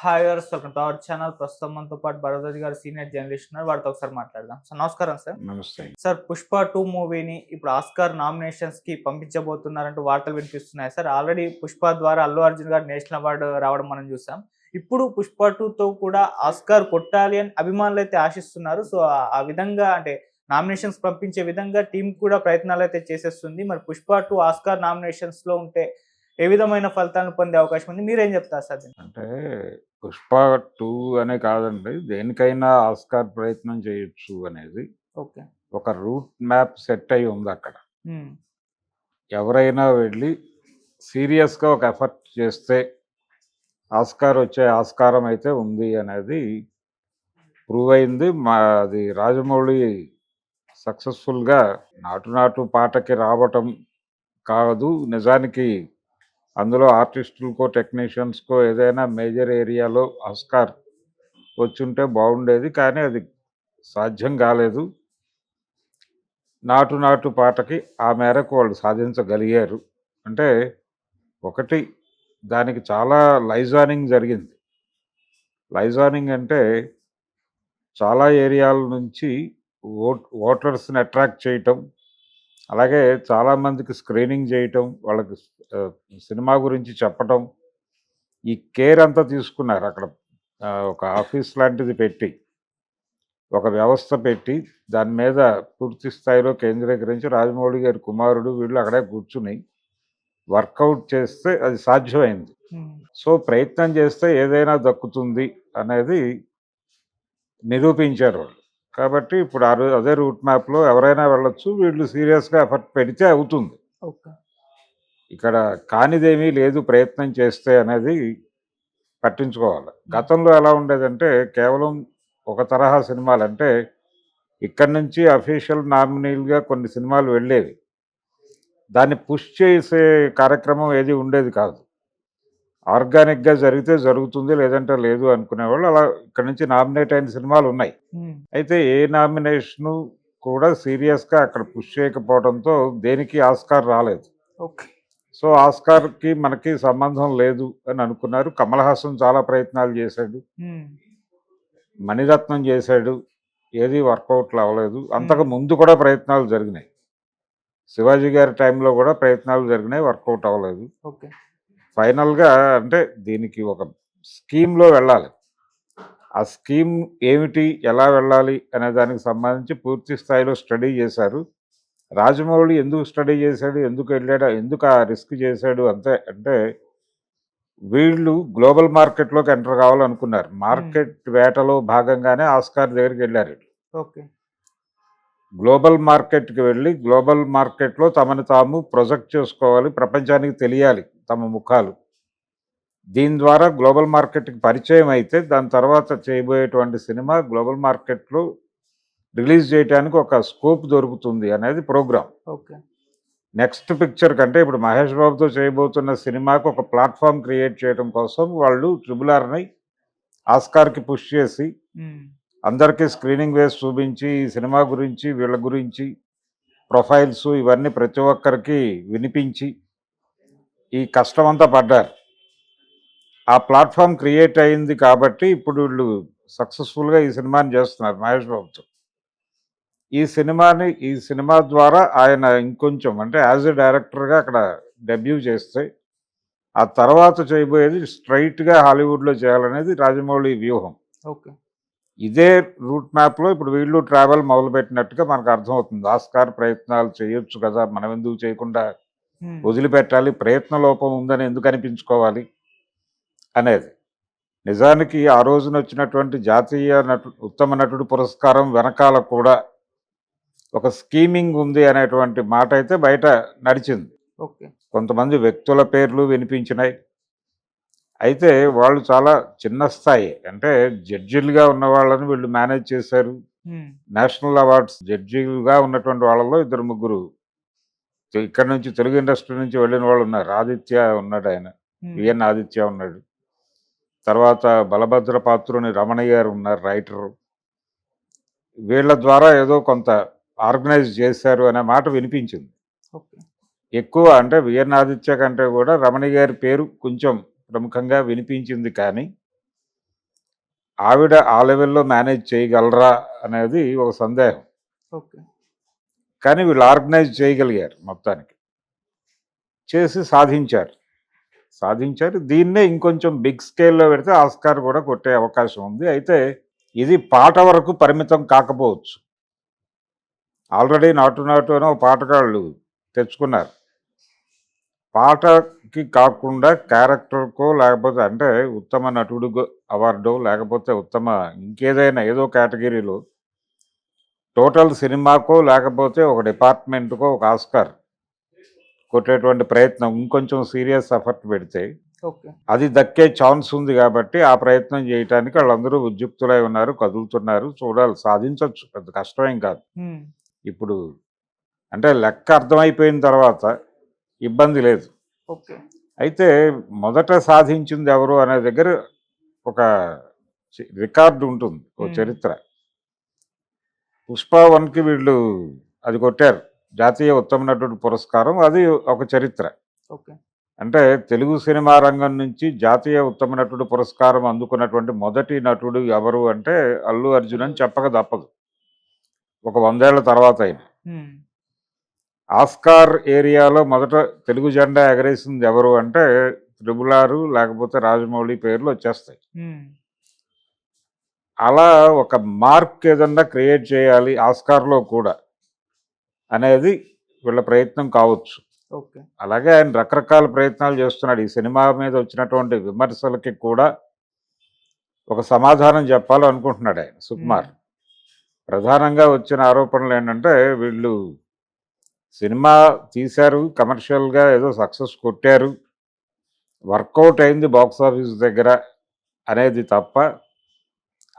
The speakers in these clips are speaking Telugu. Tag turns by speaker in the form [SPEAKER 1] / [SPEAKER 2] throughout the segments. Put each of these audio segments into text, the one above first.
[SPEAKER 1] హాయ్ గారు వెల్కమ్ టు అవర్ ఛానల్ ప్రస్తుతం మనతో పాటు భరద్వాజ్ గారు సీనియర్ జర్నలిస్ట్ ఉన్నారు. వారితో ఒకసారి మాట్లాడదాం. సార్ నమస్కారం సార్.
[SPEAKER 2] నమస్తే.
[SPEAKER 1] సార్ పుష్ప టూ మూవీని ఇప్పుడు ఆస్కార్ నామినేషన్స్కి పంపించబోతున్నారంటూ వార్తలు వినిపిస్తున్నాయి సార్. ఆల్రెడీ పుష్ప ద్వారా అల్లు అర్జున్ గారు నేషనల్ అవార్డు రావడం మనం చూసాం. ఇప్పుడు పుష్ప టూ తో కూడా ఆస్కార్ కొట్టాలి అని అభిమానులు అయితే ఆశిస్తున్నారు. సో ఆ- విధంగా అంటే నామినేషన్స్ పంపించే విధంగా టీం కూడా ప్రయత్నాలు అయితే చేసేస్తుంది. మరి పుష్ప టూ ఆస్కార్ నామినేషన్స్లో ఉంటే ఏ విధమైన ఫలితాలను పొందే అవకాశం ఉంది? మీరేం చెప్తారు సార్?
[SPEAKER 2] అంటే పుష్ప టూ అనే కాదండి. దేనికైనా ఆస్కార్ ప్రయత్నం చేయొచ్చు అనేది.
[SPEAKER 1] ఓకే.
[SPEAKER 2] ఒక రూట్ మ్యాప్ సెట్ అయి ఉంది అక్కడ. ఎవరైనా వెళ్ళి సీరియస్గా ఒక ఎఫర్ట్ చేస్తే ఆస్కార్ వచ్చే ఆస్కారం అయితే ఉంది అనేది ప్రూవ్ అయింది. మా అది రాజమౌళి సక్సెస్ఫుల్గా నాటు నాటు పాటకి రావటం కాదు. నిజానికి అందులో ఆర్టిస్టులకో టెక్నీషియన్స్కో ఏదైనా మేజర్ ఏరియాలో ఆస్కార్ వచ్చుంటే బాగుండేది కానీ అది సాధ్యం కాలేదు. నాటు నాటు పాటకి ఆ మేరకు వాళ్ళు సాధించగలిగారు. అంటే ఒకటి దానికి చాలా లైజానింగ్ జరిగింది. లైజానింగ్ అంటే చాలా ఏరియాల నుంచి ఓట్ ఓటర్స్ని అట్రాక్ట్ చేయటం అలాగే చాలామందికి స్క్రీనింగ్ చేయటం వాళ్ళకి సినిమా గురించి చెప్పటం ఈ కేర్ అంతా తీసుకున్నారు అక్కడ. ఒక ఆఫీస్ లాంటిది పెట్టి ఒక వ్యవస్థ పెట్టి దాని మీద పూర్తి స్థాయిలో కేంద్రీకరించి రాజమౌళి గారి కుమారుడు వీళ్ళు అక్కడే కూర్చుని వర్కౌట్ చేస్తే అది సాధ్యమైంది. సో ప్రయత్నం చేస్తే ఏదైనా దక్కుతుంది అనేది నిరూపించారు వాళ్ళు. కాబట్టి ఇప్పుడు ఆ రో- అదే రూట్ మ్యాప్లో ఎవరైనా వెళ్ళొచ్చు వీళ్ళు సీరియస్గా ఎఫర్ట్ పెడితే అవుతుంది. ఇక్కడ కానిదేమీ లేదు ప్రయత్నం చేస్తే అనేది పట్టించుకోవాలి. గతంలో ఎలా ఉండేదంటే కేవలం ఒక తరహా సినిమాలు అంటే ఇక్కడి నుంచి అఫీషియల్ నామినీలుగా కొన్ని సినిమాలు వెళ్ళేవి. దాన్ని పుష్ చేసే కార్యక్రమం ఏది ఉండేది కాదు. ఆర్గానిక్గా జరిగితే జరుగుతుంది లేదంటే లేదు అనుకునేవాళ్ళు అలా ఇక్కడ నుంచి నామినేట్ అయిన సినిమాలు ఉన్నాయి. అయితే ఏ నామినేషను కూడా సీరియస్గా అక్కడ పుష్ చేయకపోవడంతో దేనికి ఆస్కార్ రాలేదు. సో ఆస్కార్కి మనకి సంబంధం లేదు అని అనుకున్నారు. కమల్ హాసన్ చాలా ప్రయత్నాలు చేశాడు. మణిరత్నం చేశాడు. ఏది వర్కౌట్లు అవ్వలేదు. అంతకు ముందు కూడా ప్రయత్నాలు జరిగినాయి. శివాజీ గారి టైంలో కూడా ప్రయత్నాలు జరిగినాయి వర్కౌట్ అవ్వలేదు.
[SPEAKER 1] ఓకే.
[SPEAKER 2] ఫైనల్గా అంటే దీనికి ఒక స్కీమ్లో వెళ్ళాలి. ఆ స్కీమ్ ఏమిటి ఎలా వెళ్ళాలి అనే దానికి సంబంధించి పూర్తి స్థాయిలో స్టడీ చేశారు. రాజమౌళి ఎందుకు స్టడీ చేశాడు ఎందుకు వెళ్ళాడు ఎందుకు ఆ రిస్క్ చేశాడు అంతే అంటే వీళ్ళు గ్లోబల్ మార్కెట్లోకి ఎంటర్ కావాలనుకున్నారు. మార్కెట్ వేటలో భాగంగానే ఆస్కార్ దగ్గరికి వెళ్ళారు.
[SPEAKER 1] ఓకే.
[SPEAKER 2] గ్లోబల్ మార్కెట్కి వెళ్ళి గ్లోబల్ మార్కెట్లో తమను తాము ప్రొజెక్ట్ చేసుకోవాలి ప్రపంచానికి తెలియాలి. తమ ముఖాలు. దీని ద్వారా గ్లోబల్ మార్కెట్కి పరిచయం అయితే దాని తర్వాత చేయబోయేటువంటి సినిమా గ్లోబల్ మార్కెట్లో రిలీజ్ చేయడానికి ఒక స్కోప్ దొరుకుతుంది అనేది ప్రోగ్రామ్.
[SPEAKER 1] ఓకే.
[SPEAKER 2] నెక్స్ట్ పిక్చర్ కంటే ఇప్పుడు మహేష్ బాబుతో చేయబోతున్న సినిమాకు ఒక ప్లాట్ఫామ్ క్రియేట్ చేయడం కోసం వాళ్ళు ట్రిబుల్ ఆర్ని ఆస్కార్కి పుష్ చేసి అందరికీ స్క్రీనింగ్ వేసి చూపించి ఈ సినిమా గురించి వీళ్ళ గురించి ప్రొఫైల్స్ ఇవన్నీ ప్రతి ఒక్కరికి వినిపించి ఈ కష్టం అంతా పడ్డారు. ఆ ప్లాట్ఫామ్ క్రియేట్ అయింది కాబట్టి ఇప్పుడు వీళ్ళు సక్సెస్ఫుల్గా ఈ సినిమాని చేస్తున్నారు మహేష్ బాబుతో. ఈ సినిమాని ఈ సినిమా ద్వారా ఆయన ఇంకొంచెం అంటే యాజ్ ఎ డైరెక్టర్గా అక్కడ డెబ్యూ చేస్తే ఆ తర్వాత చేయబోయేది స్ట్రైట్గా హాలీవుడ్లో చేయాలనేది రాజమౌళి వ్యూహం.
[SPEAKER 1] ఓకే.
[SPEAKER 2] ఇదే రూట్ మ్యాప్లో ఇప్పుడు వీళ్ళు ట్రావెల్ మొదలుపెట్టినట్టుగా మనకు అర్థమవుతుంది. ఆస్కార్ ప్రయత్నాలు చేయొచ్చు కదా మనం ఎందుకు చేయకుండా వదిలిపెట్టాలి ప్రయత్న లోపం ఉందని ఎందుకు అనిపించుకోవాలి అనేది. నిజానికి ఆ రోజున వచ్చినటువంటి జాతీయ నటు ఉత్తమ నటుడు పురస్కారం వెనకాల కూడా ఒక స్కీమింగ్ ఉంది అనేటువంటి మాట అయితే బయట నడిచింది. కొంతమంది వ్యక్తుల పేర్లు వినిపించినాయి. అయితే వాళ్ళు చాలా చిన్న స్థాయి అంటే జడ్జిలుగా ఉన్న వాళ్ళని వీళ్ళు మేనేజ్ చేశారు. నేషనల్ అవార్డ్స్ జడ్జిలుగా ఉన్నటువంటి వాళ్ళలో ఇద్దరు ముగ్గురు ఇక్కడ నుంచి తెలుగు ఇండస్ట్రీ నుంచి వెళ్ళిన వాళ్ళు ఉన్నారు. ఆదిత్య ఉన్నాడు ఆయన. విఎన్ ఆదిత్య ఉన్నాడు. తర్వాత బలభద్ర పాత్రుని రమణయ్య గారు ఉన్నారు రైటర్. వీళ్ళ ద్వారా ఏదో కొంత ఆర్గనైజ్ చేశారు అనే మాట వినిపించింది. ఎక్కువ అంటే విఎన్ ఆదిత్య కంటే కూడా రమణి గారి పేరు కొంచెం ప్రముఖంగా వినిపించింది కానీ ఆవిడ ఆ లెవెల్లో మేనేజ్ చేయగలరా అనేది ఒక సందేహం.
[SPEAKER 1] ఓకే.
[SPEAKER 2] కానీ వీళ్ళు ఆర్గనైజ్ చేయగలిగారు మొత్తానికి. చేసి సాధించారు. సాధించారు. దీన్నే ఇంకొంచెం బిగ్ స్కేల్లో పెడితే ఆస్కార్ కూడా కొట్టే అవకాశం ఉంది. అయితే ఇది పాట వరకు పరిమితం కాకపోవచ్చు. ఆల్రెడీ నాటు నాటు అని ఒక పాటగాళ్ళు తెచ్చుకున్నారు. పాటకి కాకుండా క్యారెక్టర్కో లేకపోతే అంటే ఉత్తమ నటుడు అవార్డు లేకపోతే ఉత్తమ ఇంకేదైనా ఏదో కేటగిరీలో టోటల్ సినిమాకో లేకపోతే ఒక డిపార్ట్మెంట్కో ఒక ఆస్కార్ కొట్టేటువంటి ప్రయత్నం ఇంకొంచెం సీరియస్ ఎఫర్ట్ పెడితే అది దక్కే ఛాన్స్ ఉంది కాబట్టి ఆ ప్రయత్నం చేయటానికి వాళ్ళందరూ ఉద్యుక్తులై ఉన్నారు కదులుతున్నారు. చూడాలి సాధించవచ్చు పెద్ద కష్టమేం కాదు. ఇప్పుడు అంటే లెక్క అర్థమైపోయిన తర్వాత ఇబ్బంది లేదు. అయితే మొదట సాధించింది ఎవరు అనే దగ్గర ఒక రికార్డు ఉంటుంది ఒక. చరిత్ర. పుష్ప వన్కి వీళ్ళు అది కొట్టారు. జాతీయ ఉత్తమ నటుడు పురస్కారం అది ఒక చరిత్ర.
[SPEAKER 1] ఓకే.
[SPEAKER 2] అంటే తెలుగు సినిమా రంగం నుంచి జాతీయ ఉత్తమ నటుడు పురస్కారం అందుకున్నటువంటి మొదటి నటుడు ఎవరు అంటే అల్లు అర్జున్ అని చెప్పక తప్పదు. ఒక వందేళ్ళ తర్వాత అయిన.
[SPEAKER 1] ఉమ్,
[SPEAKER 2] ఆస్కార్ ఏరియాలో మొదట తెలుగు జెండా ఎగరేసింది ఎవరు అంటే త్రిబులారు లేకపోతే రాజమౌళి పేర్లు వచ్చేస్తాయి. అలా ఒక మార్క్ ఏదన్నా క్రియేట్ చేయాలి ఆస్కార్లో కూడా అనేది వీళ్ళ ప్రయత్నం కావచ్చు.
[SPEAKER 1] ఓకే.
[SPEAKER 2] అలాగే ఆయన రకరకాల ప్రయత్నాలు చేస్తున్నాడు. ఈ సినిమా మీద వచ్చినటువంటి విమర్శలకి కూడా ఒక సమాధానం చెప్పాలనుకుంటున్నాడు ఆయన సుకుమార్. ప్రధానంగా వచ్చిన ఆరోపణలు ఏంటంటే వీళ్ళు సినిమా తీశారు కమర్షియల్గా ఏదో సక్సెస్ కొట్టారు వర్కౌట్ అయింది బాక్స్ ఆఫీస్ దగ్గర అనేది తప్ప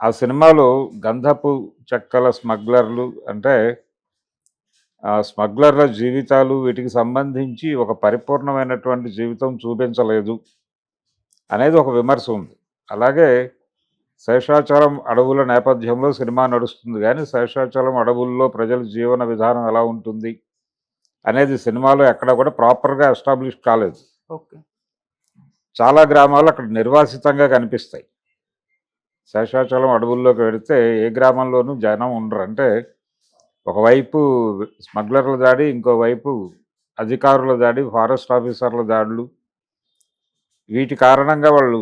[SPEAKER 2] ఆ సినిమాలో గంధపు చెక్కల స్మగ్లర్లు అంటే ఆ స్మగ్లర్ల జీవితాలు వీటికి సంబంధించి ఒక పరిపూర్ణమైనటువంటి జీవితం చూపించలేదు అనేది ఒక విమర్శ ఉంది. అలాగే శేషాచలం అడవుల నేపథ్యంలో సినిమా నడుస్తుంది కానీ శేషాచలం అడవుల్లో ప్రజల జీవన విధానం ఎలా ఉంటుంది అనేది సినిమాలో ఎక్కడ కూడా ప్రాపర్గా ఎస్టాబ్లిష్ కాలేదు.
[SPEAKER 1] ఓకే.
[SPEAKER 2] చాలా గ్రామాలు అక్కడ నిర్వాసితంగా కనిపిస్తాయి. శేషాచలం అడవుల్లోకి వెళితే ఏ గ్రామంలోనూ జనం ఉండరు. అంటే ఒకవైపు స్మగ్లర్ల దాడి ఇంకోవైపు అధికారుల దాడి ఫారెస్ట్ ఆఫీసర్ల దాడులు. వీటి కారణంగా వాళ్ళు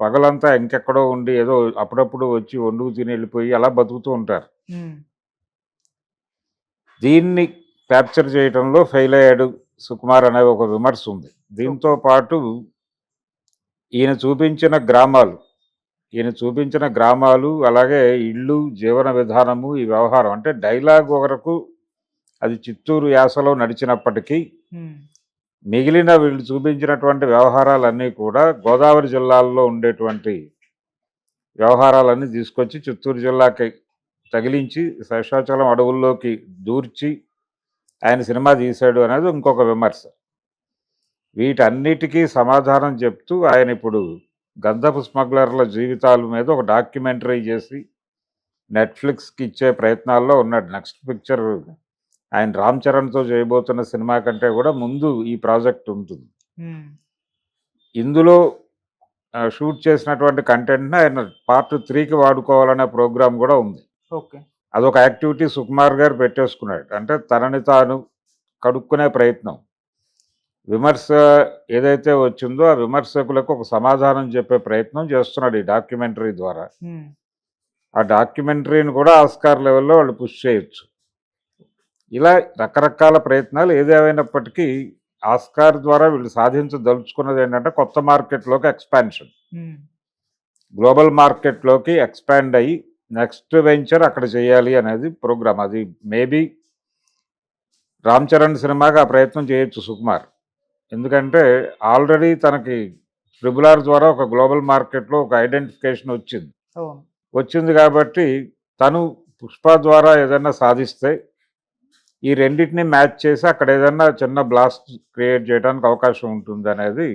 [SPEAKER 2] పగలంతా ఇంకెక్కడో ఉండి ఏదో అప్పుడప్పుడు వచ్చి వండుకు తిని వెళ్ళిపోయి అలా బతుకుతూ ఉంటారు. దీన్ని క్యాప్చర్ చేయడంలో ఫెయిల్ అయ్యాడు సుకుమార్ అనే ఒక విమర్శ ఉంది. దీంతో పాటు ఈయన చూపించిన గ్రామాలు ఈయన చూపించిన గ్రామాలు అలాగే ఇళ్ళు జీవన విధానము ఈ వ్యవహారం. అంటే డైలాగ్ వరకు అది చిత్తూరు యాసలో నడిచినప్పటికీ మిగిలిన వీళ్ళు చూపించినటువంటి వ్యవహారాలన్నీ కూడా గోదావరి జిల్లాల్లో ఉండేటువంటి వ్యవహారాలన్నీ తీసుకొచ్చి చిత్తూరు జిల్లాకి తగిలించి శేషాచలం అడవుల్లోకి దూర్చి ఆయన సినిమా తీశాడు అనేది ఇంకొక విమర్శ. వీటన్నిటికీ సమాధానం చెప్తూ ఆయన ఇప్పుడు గంధపు స్మగ్లర్ల జీవితాల మీద ఒక డాక్యుమెంటరీ చేసి నెట్ఫ్లిక్స్కి ఇచ్చే ప్రయత్నాల్లో ఉన్నాడు. నెక్స్ట్ పిక్చర్ ఆయన రామ్ చరణ్తో చేయబోతున్న సినిమా కంటే కూడా ముందు ఈ ప్రాజెక్ట్ ఉంటుంది. ఇందులో షూట్ చేసినటువంటి కంటెంట్ని ఆయన పార్ట్ త్రీకి వాడుకోవాలనే ప్రోగ్రామ్ కూడా ఉంది.
[SPEAKER 1] ఓకే.
[SPEAKER 2] అదొక యాక్టివిటీ సుకుమార్ గారు పెట్టేసుకున్నాడు. అంటే తనని తాను కడుక్కునే ప్రయత్నం. విమర్శ ఏదైతే వచ్చిందో ఆ విమర్శకులకు ఒక సమాధానం చెప్పే ప్రయత్నం చేస్తున్నాడు ఈ డాక్యుమెంటరీ ద్వారా. ఆ డాక్యుమెంటరీని కూడా ఆస్కార్ లెవెల్లో వాళ్ళు పుష్ చేయొచ్చు. ఇలా రకరకాల ప్రయత్నాలు ఏదేమైనప్పటికీ ఆస్కార్ ద్వారా వీళ్ళు సాధించదలుచుకున్నది ఏంటంటే కొత్త మార్కెట్లోకి ఎక్స్పాన్షన్. గ్లోబల్ మార్కెట్లోకి ఎక్స్పాండ్ అయ్యి నెక్స్ట్ వెంచర్ అక్కడ చేయాలి అనేది ప్రోగ్రామ్. అది మేబీ రామ్ చరణ్ సినిమాకి ఆ ప్రయత్నం చేయొచ్చు సుకుమార్. ఎందుకంటే ఆల్రెడీ తనకి ట్రిబుల్ ఆర్ ద్వారా ఒక గ్లోబల్ మార్కెట్లో ఒక ఐడెంటిఫికేషన్ వచ్చింది. వచ్చింది కాబట్టి తను పుష్ప ద్వారా ఏదైనా సాధిస్తే ఈ రెండింటిని మ్యాచ్ చేసి అక్కడ ఏదైనా చిన్న బ్లాస్ట్ క్రియేట్ చేయడానికి అవకాశం ఉంటుంది అనేది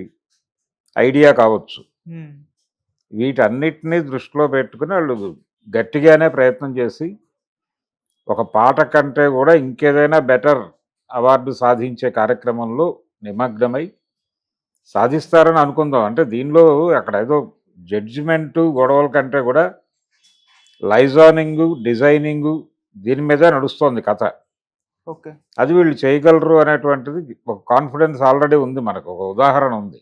[SPEAKER 2] ఐడియా కావచ్చు. వీటన్నిటినీ దృష్టిలో పెట్టుకుని వాళ్ళు గట్టిగానే ప్రయత్నం చేసి ఒక పాట కంటే కూడా ఇంకేదైనా బెటర్ అవార్డు సాధించే కార్యక్రమంలో నిమగ్నమై సాధిస్తారని అనుకుందాం. అంటే దీనిలో అక్కడ ఏదో జడ్జిమెంటు గొడవల కంటే కూడా లైజానింగు డిజైనింగు దీని మీదే నడుస్తోంది కథ.
[SPEAKER 1] ఓకే.
[SPEAKER 2] అది వీళ్ళు చేయగలరు అనేటువంటిది ఒక కాన్ఫిడెన్స్ ఆల్రెడీ ఉంది మనకు. ఒక ఉదాహరణ ఉంది.